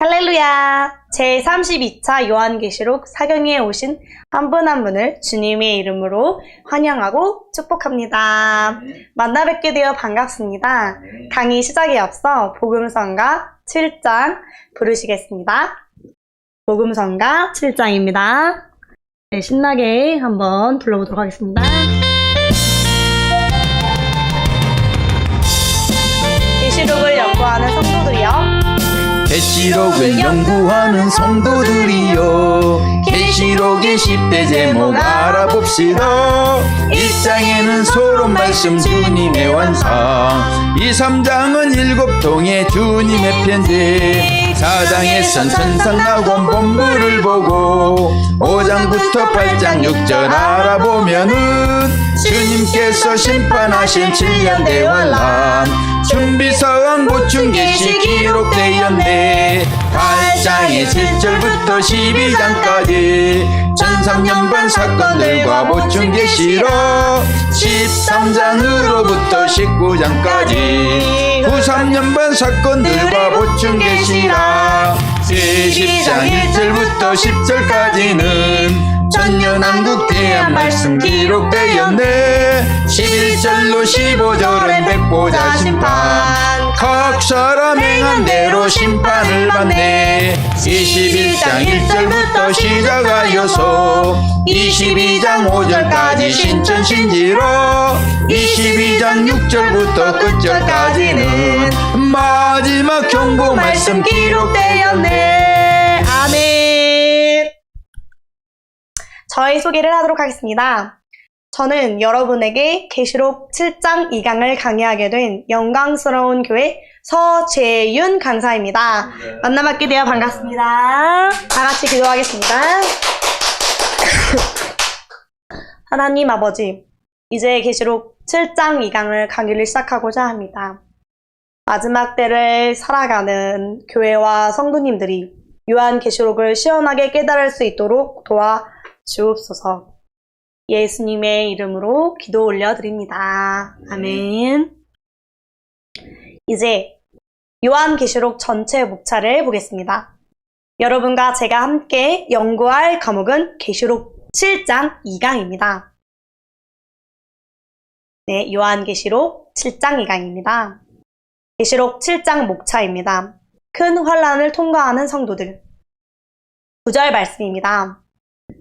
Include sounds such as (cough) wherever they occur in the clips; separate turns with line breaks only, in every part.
할렐루야! 제32차 요한계시록 사경에 오신 한 분 한 분을 주님의 이름으로 환영하고 축복합니다. 만나 뵙게 되어 반갑습니다. 강의 시작에 앞서 복음성가 7장 부르시겠습니다. 복음성가 7장입니다. 네, 신나게 한번 불러보도록 하겠습니다. 계시록을 연구하는 성도들이여
계시록을 연구하는 성도들이여. 계시록의 10대 제목 알아봅시다. 1장에는 서론 말씀 주님의 완성 2, 3장은 일곱 통의 주님의 편지 4장에선 천상낙원 본부를 보고 5장부터 8장 6절 알아보면은 주님께서 심판하신 7년 대환란 준비서원 보충 계시 기록되었네. 8장의 7절부터 12장까지 전삼년반 사건들과 보충 계시로 13장으로부터 19장까지 93년반 사건들과 보충 계시라 20장 1절부터 10절까지는 전년한국 대한 말씀 기록되었네. 11절로 15절은 백보자 심판. 각 사람 행한 대로 심판을 받네. 21장 1절부터 시작하여서 22장 5절까지 신천신지로. 22장 6절부터 끝절까지는 마지막 경고 말씀 기록되었네.
아멘. 저의 소개를 하도록 하겠습니다. 저는 여러분에게 계시록 7장 2강을 강의하게 된 영광스러운 교회 서재윤 강사입니다. 만나뵙게 되어 반갑습니다. 다 같이 기도하겠습니다. (laughs) 하나님 아버지, 이제 계시록 7장 2강을 강의를 시작하고자 합니다. 마지막 때를 살아가는 교회와 성도님들이 요한 계시록을 시원하게 깨달을 수 있도록 도와 주옵소서. 예수님의 이름으로 기도 올려드립니다. 아멘. 이제 요한 계시록 전체 목차를 보겠습니다. 여러분과 제가 함께 연구할 과목은 계시록 7장 2강입니다. 네, 요한 계시록 7장 2강입니다. 계시록 7장 목차입니다. 큰 환란을 통과하는 성도들. 9절 말씀입니다.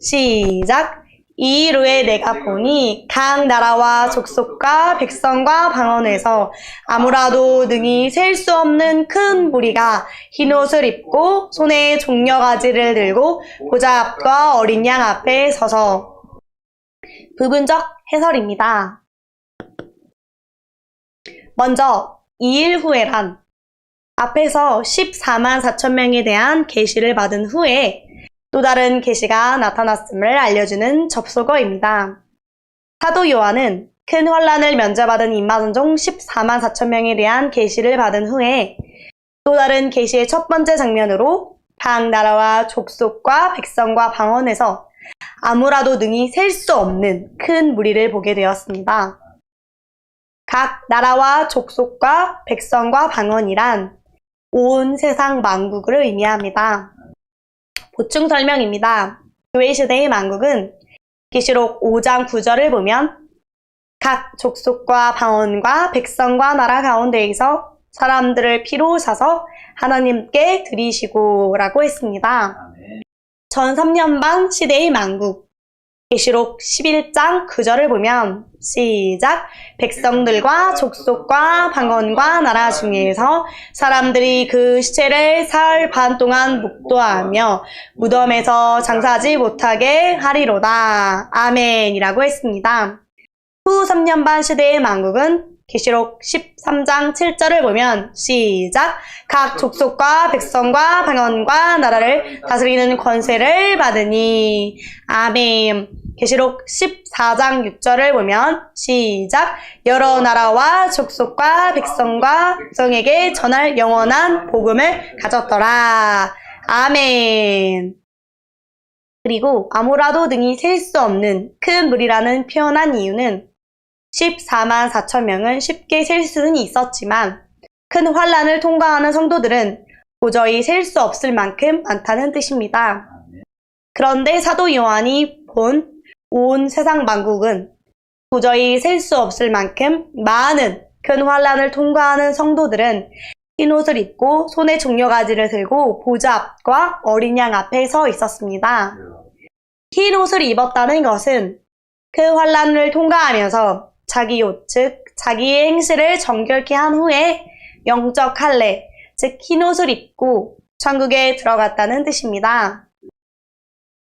시작. 이일 후에 내가 보니 각 나라와 족속과 백성과 방언에서 아무라도 능히 셀 수 없는 큰 무리가 흰 옷을 입고 손에 종려가지를 들고 보좌 앞과 어린 양 앞에 서서 부분적 해설입니다. 먼저 이일 후에란 앞에서 14만 4천 명에 대한 계시를 받은 후에 또 다른 계시가 나타났음을 알려주는 접속어입니다. 사도 요한은 큰 환란을 면제받은 인마선종 14만 4천 명에 대한 계시를 받은 후에 또 다른 계시의 첫 번째 장면으로 각 나라와 족속과 백성과 방언에서 아무라도 능히 셀 수 없는 큰 무리를 보게 되었습니다. 각 나라와 족속과 백성과 방언이란 온 세상 만국을 의미합니다. 보충 설명입니다. 교회 시대의 만국은 계시록 5장 9절을 보면 각 족속과 방언과 백성과 나라 가운데에서 사람들을 피로 사서 하나님께 드리시고라고 했습니다. 전 3년 반 시대의 만국 계시록 11장 9절을 보면 시작. 백성들과 족속과 방언과 나라 중에서 사람들이 그 시체를 사흘 반 동안 묵도하며 무덤에서 장사하지 못하게 하리로다. 아멘이라고 했습니다. 후 3년 반 시대의 만국은 계시록 13장 7절을 보면 시작. 각 족속과 백성과 방언과 나라를 다스리는 권세를 받으니. 아멘 계시록 14장 6절을 보면 시작. 여러 나라와 족속과 백성과 백성에게 전할 영원한 복음을 가졌더라. 아멘. 그리고 아무라도 능히 셀수 없는 큰 물이라는 표현한 이유는 14만 4천 명은 쉽게 셀 수는 있었지만 큰 환란을 통과하는 성도들은 도저히 셀 수 없을 만큼 많다는 뜻입니다. 그런데 사도 요한이 본 온 세상 만국은 도저히 셀 수 없을 만큼 많은 큰 환란을 통과하는 성도들은 흰 옷을 입고 손에 종려가지를 들고 보좌 앞과 어린 양 앞에 서 있었습니다. 흰 옷을 입었다는 것은 그 환란을 통과하면서 자기 옷, 즉 자기의 행실을 정결케 한 후에 영적 할례, 즉 흰 옷을 입고 천국에 들어갔다는 뜻입니다.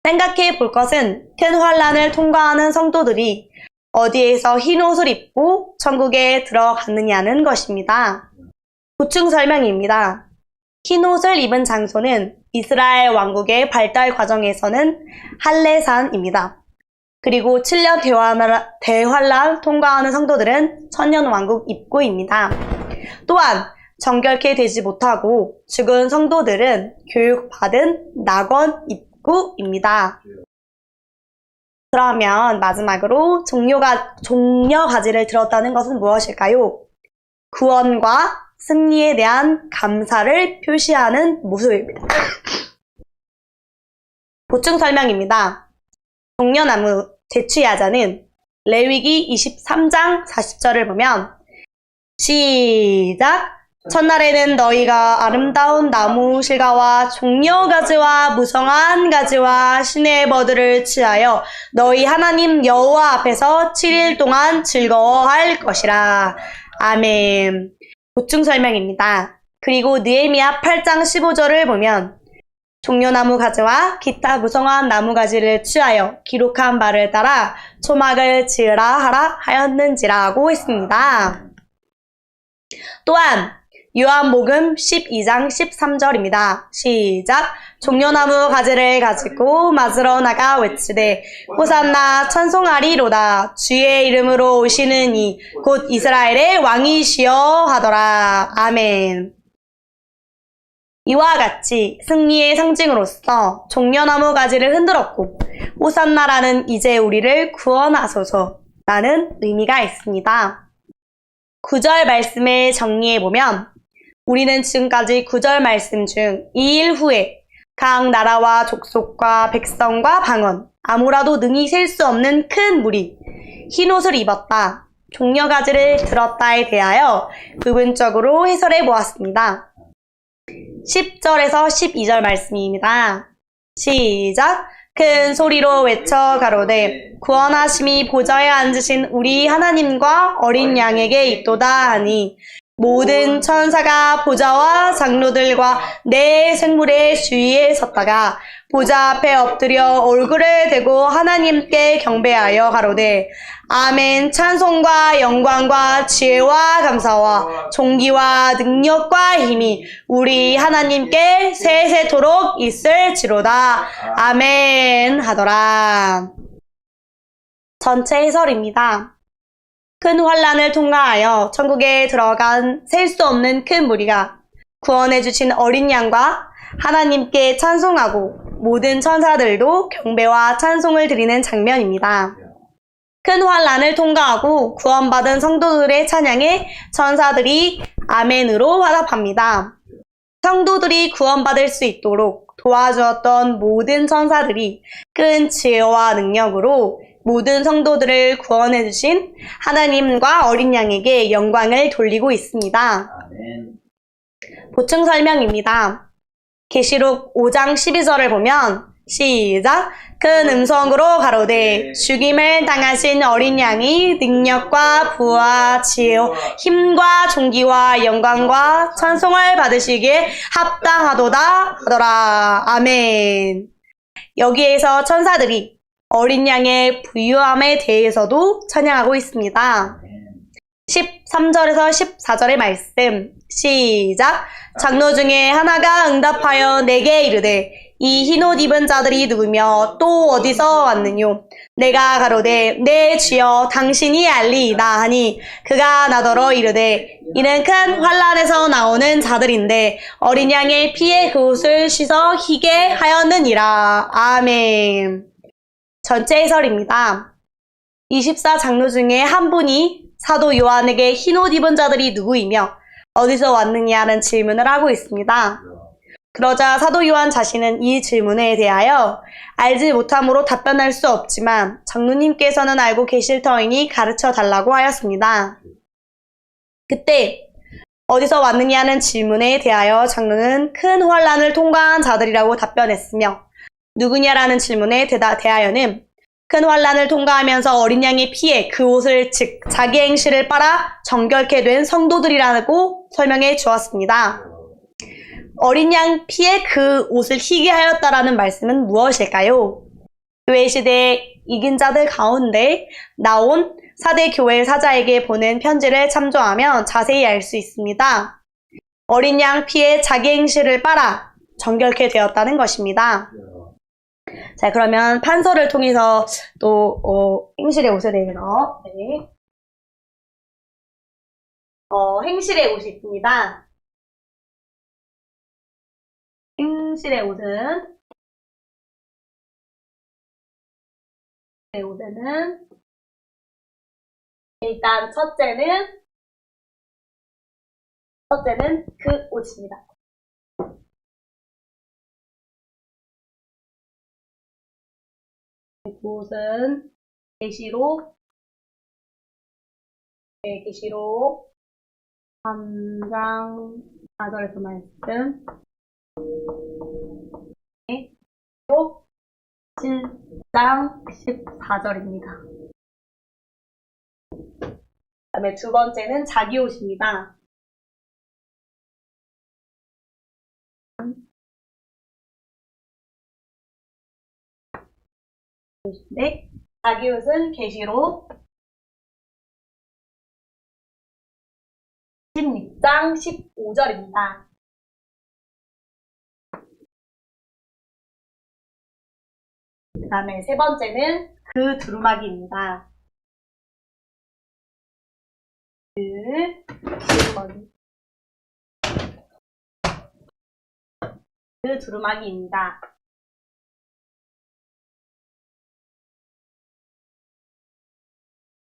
생각해 볼 것은 큰 환란을 통과하는 성도들이 어디에서 흰 옷을 입고 천국에 들어갔느냐는 것입니다. 보충 설명입니다. 흰 옷을 입은 장소는 이스라엘 왕국의 발달 과정에서는 할례산입니다. 그리고 7년 대환란, 통과하는 성도들은 천년 왕국 입구입니다. 또한 정결케 되지 못하고 죽은 성도들은 교육받은 낙원 입구 입니다. 그러면 마지막으로 종료가, 종려 가지를 들었다는 것은 무엇일까요? 구원과 승리에 대한 감사를 표시하는 모습입니다. 보충 설명입니다. 종려나무 제취야자는 레위기 23장 40절을 보면 시작 첫날에는 너희가 아름다운 나무 실과와 종려 가지와 무성한 가지와 신의 버들을 취하여 너희 하나님 여호와 앞에서 7일 동안 즐거워할 것이라. 아멘. 보충 설명입니다. 그리고 느헤미야 8장 15절을 보면 종려나무 가지와 기타 무성한 나무 가지를 취하여 기록한 바를 따라 초막을 지으라 하라 하였는지라고 했습니다. 또한 요한복음 12장 13절입니다. 시작. 종려나무 가지를 가지고 맞으러 나가 외치되 호산나 찬송하리로다 주의 이름으로 오시는 이 곧 이스라엘의 왕이시여 하더라. 아멘. 이와 같이 승리의 상징으로서 종려나무 가지를 흔들었고 호산나라는 이제 우리를 구원하소서라는 의미가 있습니다. 구절 말씀을 정리해 보면 우리는 지금까지 구절 말씀 중이일 후에 각 나라와 족속과 백성과 방언 아무라도 능히 셀 수 없는 큰 무리 흰 옷을 입었다 종려 가지를 들었다에 대하여 부분적으로 해설해 보았습니다. 10절에서 12절 말씀입니다. 시작! 큰 소리로 외쳐 가로되 구원하심이 보좌에 앉으신 우리 하나님과 어린 양에게 있도다 하니 모든 천사가 보좌와 장로들과 내 생물의 주위에 섰다가 보좌 앞에 엎드려 얼굴을 대고 하나님께 경배하여 가로되 아멘. 찬송과 영광과 지혜와 감사와 존귀와 능력과 힘이 우리 하나님께 세세토록 있을지로다. 아멘 하더라. 전체 해설입니다. 큰 환란을 통과하여 천국에 들어간 셀 수 없는 큰 무리가 구원해 주신 어린 양과 하나님께 찬송하고 모든 천사들도 경배와 찬송을 드리는 장면입니다. 큰 환란을 통과하고 구원받은 성도들의 찬양에 천사들이 아멘으로 화답합니다. 성도들이 구원받을 수 있도록 도와주었던 모든 천사들이 큰 지혜와 능력으로 모든 성도들을 구원해 주신 하나님과 어린 양에게 영광을 돌리고 있습니다. 보충 설명입니다. 계시록 5장 12절을 보면 시작! 큰 음성으로 가로되 죽임을 당하신 어린 양이 능력과 부와 지혜 힘과 존귀와 영광과 찬송을 받으시기에 합당하도다 하더라. 아멘. 여기에서 천사들이 어린 양의 부유함에 대해서도 찬양하고 있습니다. 13절에서 14절의 말씀. 시작. 장로 중에 하나가 응답하여 내게 이르되 이 흰 옷 입은 자들이 누구며 또 어디서 왔느뇨? 내가 가로되 내 주여 당신이 알리이다 하니 그가 나더러 이르되 이는 큰 환란에서 나오는 자들인데 어린 양의 피에 그 옷을 씻어 희게 하였느니라. 아멘 전체 해설입니다. 24 장로 중에 한 분이 사도 요한에게 흰옷 입은 자들이 누구이며 어디서 왔느냐는 질문을 하고 있습니다. 그러자 사도 요한 자신은 이 질문에 대하여 알지 못함으로 답변할 수 없지만 장로님께서는 알고 계실 터이니 가르쳐 달라고 하였습니다. 그때 어디서 왔느냐는 질문에 대하여 장로는 큰 환란을 통과한 자들이라고 답변했으며 누구냐라는 질문에 대다, 대하여는 큰 환란을 통과하면서 어린 양의 피에 그 옷을 즉 자기 행실을 빨아 정결케 된 성도들이라고 설명해 주었습니다. 어린 양 피에 그 옷을 희게 하였다라는 말씀은 무엇일까요? 교회 시대에 이긴 자들 가운데 나온 사대 교회 사자에게 보낸 편지를 참조하면 자세히 알 수 있습니다. 어린 양 피에 자기 행실을 빨아 정결케 되었다는 것입니다. 자, 그러면 판서를 통해서 또, 어, 행실의 옷에 대해서, 네. 어, 행실의 옷이 있습니다. 행실의 옷은, 네, 옷에는, 일단 첫째는, 첫째는 그 옷입니다. 그곳은 계시록 네, 계시록 3장 4절에서 말씀 네, 계시록 7장 14절입니다. 그 다음에 두 번째는 자기 옷입니다. 네, 자기 옷은 계시록 16장 15절입니다. 그 다음에 세 번째는 그 두루마기입니다. 그 두루마기. 그 두루마기입니다.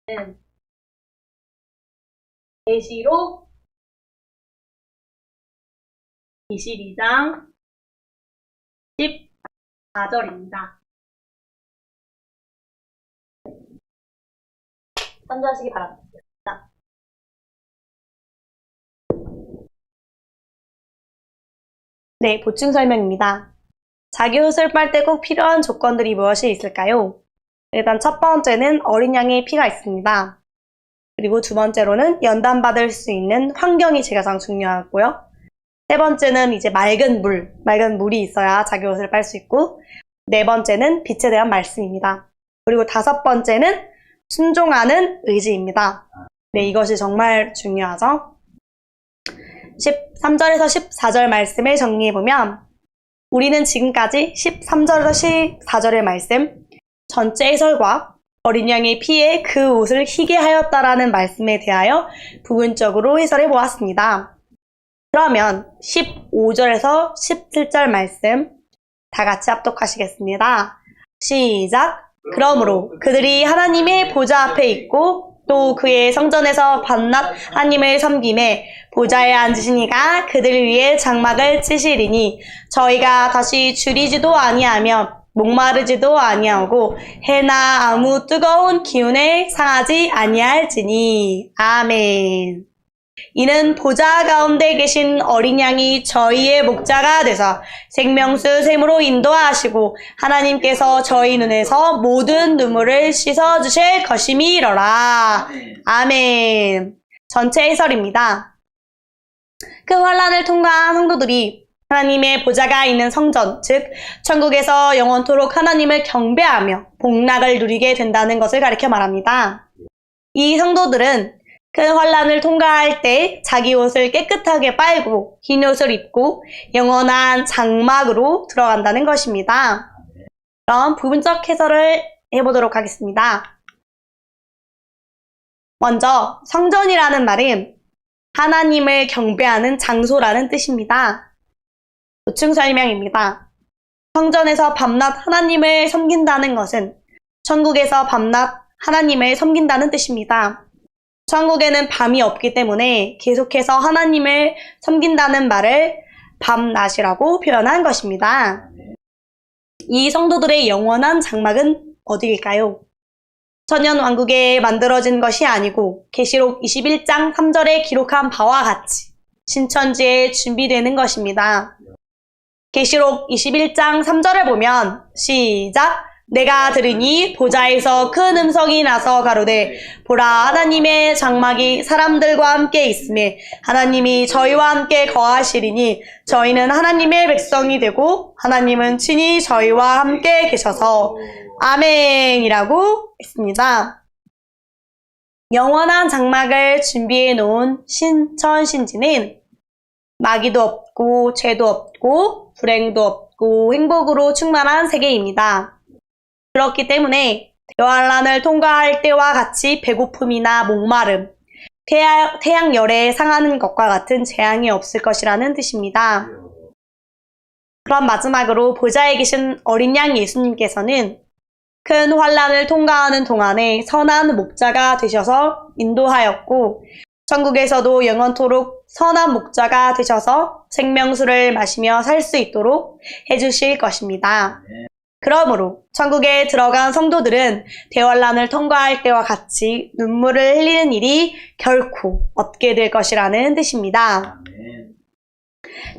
는 계시록 22장 14절입니다. 참조하시기 바랍니다. 네, 보충 설명입니다. 자기 옷을 빨때 꼭 필요한 조건들이 무엇이 있을까요? 일단 첫 번째는 어린 양의 피가 있습니다. 그리고 두 번째로는 연단받을 수 있는 환경이 가장 중요하고요. 세 번째는 이제 맑은 물, 맑은 물이 있어야 자기 옷을 빨 수 있고, 네 번째는 빛에 대한 말씀입니다. 그리고 다섯 번째는 순종하는 의지입니다. 네, 이것이 정말 중요하죠. 13절에서 14절 말씀을 정리해보면, 우리는 지금까지 13절에서 14절의 말씀, 전체 해설과 어린 양의 피에 그 옷을 희게 하였다라는 말씀에 대하여 부분적으로 해설해 보았습니다. 그러면 15절에서 17절 말씀 다 같이 합독하시겠습니다. 시작! 그러므로 그들이 하나님의 보좌 앞에 있고 또 그의 성전에서 밤낮 하나님을 섬김에 보좌에 앉으신 이가 그들을 위해 장막을 치시리니 저희가 다시 줄이지도 아니하며 목마르지도 아니하고 해나 아무 뜨거운 기운에 상하지 아니할지니 아멘. 이는 보좌 가운데 계신 어린 양이 저희의 목자가 되서 생명수 샘으로 인도하시고 하나님께서 저희 눈에서 모든 눈물을 씻어 주실 것임이러라. 아멘. 전체 해설입니다. 그 환란을 통과한 성도들이 하나님의 보좌가 있는 성전, 즉 천국에서 영원토록 하나님을 경배하며 복락을 누리게 된다는 것을 가리켜 말합니다. 이 성도들은 큰 환란을 통과할 때 자기 옷을 깨끗하게 빨고 흰 옷을 입고 영원한 장막으로 들어간다는 것입니다. 그럼 부분적 해설을 해보도록 하겠습니다. 먼저 성전이라는 말은 하나님을 경배하는 장소라는 뜻입니다. 보충 설명입니다. 성전에서 밤낮 하나님을 섬긴다는 것은 천국에서 밤낮 하나님을 섬긴다는 뜻입니다. 천국에는 밤이 없기 때문에 계속해서 하나님을 섬긴다는 말을 밤낮이라고 표현한 것입니다. 이 성도들의 영원한 장막은 어디일까요? 천년 왕국에 만들어진 것이 아니고 계시록 21장 3절에 기록한 바와 같이 신천지에 준비되는 것입니다. 계시록 21장 3절을 보면 시작 내가 들으니 보좌에서 큰 음성이 나서 가로되 보라 하나님의 장막이 사람들과 함께 있음에 하나님이 저희와 함께 거하시리니 저희는 하나님의 백성이 되고 하나님은 친히 저희와 함께 계셔서 아멘이라고 했습니다. 영원한 장막을 준비해 놓은 신천 신지는 마귀도 없고 죄도 없고 불행도 없고 행복으로 충만한 세계입니다. 그렇기 때문에 대환란을 통과할 때와 같이 배고픔이나 목마름, 태양, 태양열에 상하는 것과 같은 재앙이 없을 것이라는 뜻입니다. 그럼 마지막으로 보좌에 계신 어린 양 예수님께서는 큰 환란을 통과하는 동안에 선한 목자가 되셔서 인도하였고 천국에서도 영원토록 선한 목자가 되셔서 생명수를 마시며 살 수 있도록 해주실 것입니다. 그러므로 천국에 들어간 성도들은 대환란을 통과할 때와 같이 눈물을 흘리는 일이 결코 없게 될 것이라는 뜻입니다.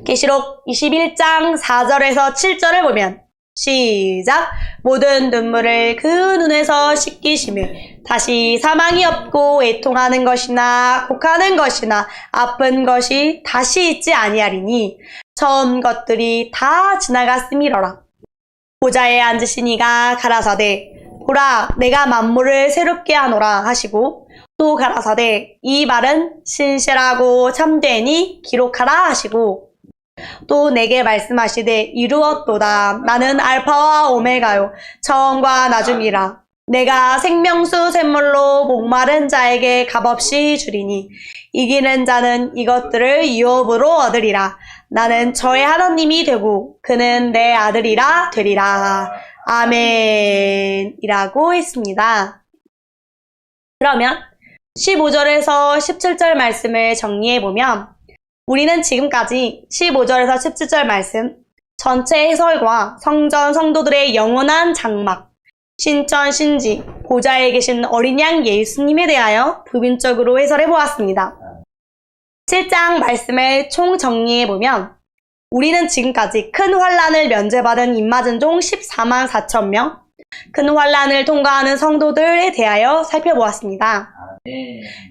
계시록 21장 4절에서 7절을 보면 시작. 모든 눈물을 그 눈에서 씻기심에 다시 사망이 없고 애통하는 것이나 곡하는 것이나 아픈 것이 다시 있지 아니하리니 처음 것들이 다 지나갔음이러라. 보좌에 앉으신 이가 가라사대 보라 내가 만물을 새롭게 하노라 하시고 또 가라사대 이 말은 신실하고 참되니 기록하라 하시고 또 내게 말씀하시되 이루었도다. 나는 알파와 오메가요. 처음과 나중이라. 내가 생명수 샘물로 목마른 자에게 값없이 주리니 이기는 자는 이것들을 유업으로 얻으리라. 나는 저의 하나님이 되고 그는 내 아들이라 되리라. 아멘이라고 했습니다. 그러면 15절에서 17절 말씀을 정리해 보면 우리는 지금까지 15절에서 17절 말씀, 전체 해설과 성전 성도들의 영원한 장막, 신천 신지, 보좌에 계신 어린 양 예수님에 대하여 부분적으로 해설해 보았습니다. 7장 말씀을 총 정리해 보면 우리는 지금까지 큰 환란을 면제받은 입맞은 종 14만 4천 명, 큰 환란을 통과하는 성도들에 대하여 살펴보았습니다.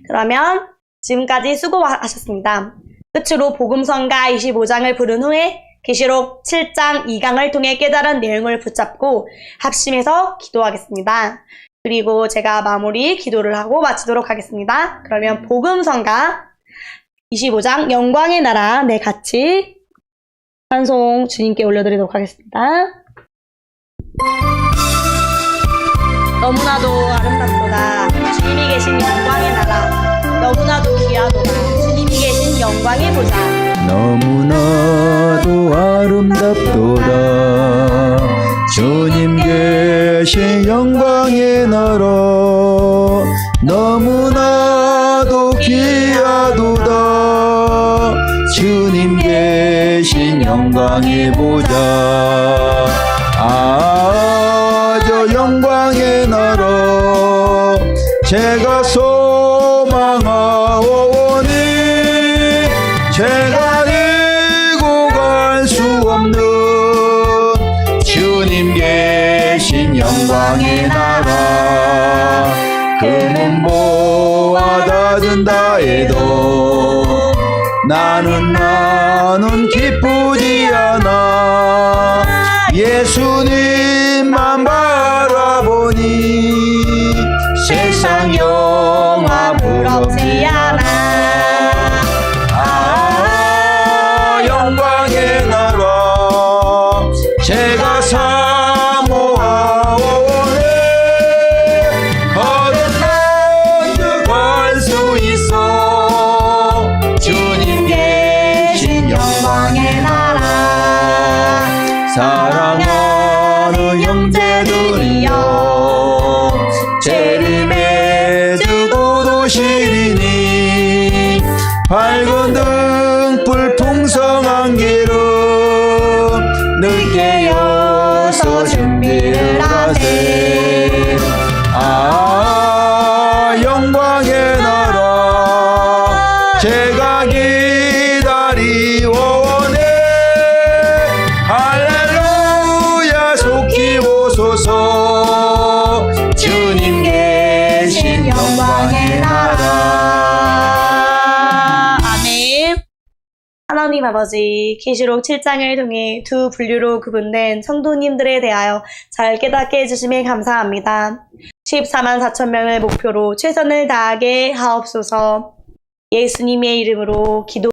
그러면 지금까지 수고하셨습니다. 끝으로 복음성가 25장을 부른 후에 계시록 7장 2강을 통해 깨달은 내용을 붙잡고 합심해서 기도하겠습니다. 그리고 제가 마무리 기도를 하고 마치도록 하겠습니다. 그러면 복음성가 25장 영광의 나라 네 같이 찬송 주님께 올려드리도록 하겠습니다. 너무나도 아름답도다 주님이 계신 영광의 나라 너무나도 귀하도다 영광의 보좌
너무나도 아름답도다. 주님 계신 영광의 나라. 너무나도 귀하도다. 주님 계신 영광의 보좌. 아저 영광의 나라. 제가 소
하나님 아버지, 계시록 7장을 통해 두 분류로 구분된 성도님들에 대하여 잘 깨닫게 해주심에 감사합니다. 14만 4천 명을 목표로 최선을 다하게 하옵소서. 예수님의 이름으로 기도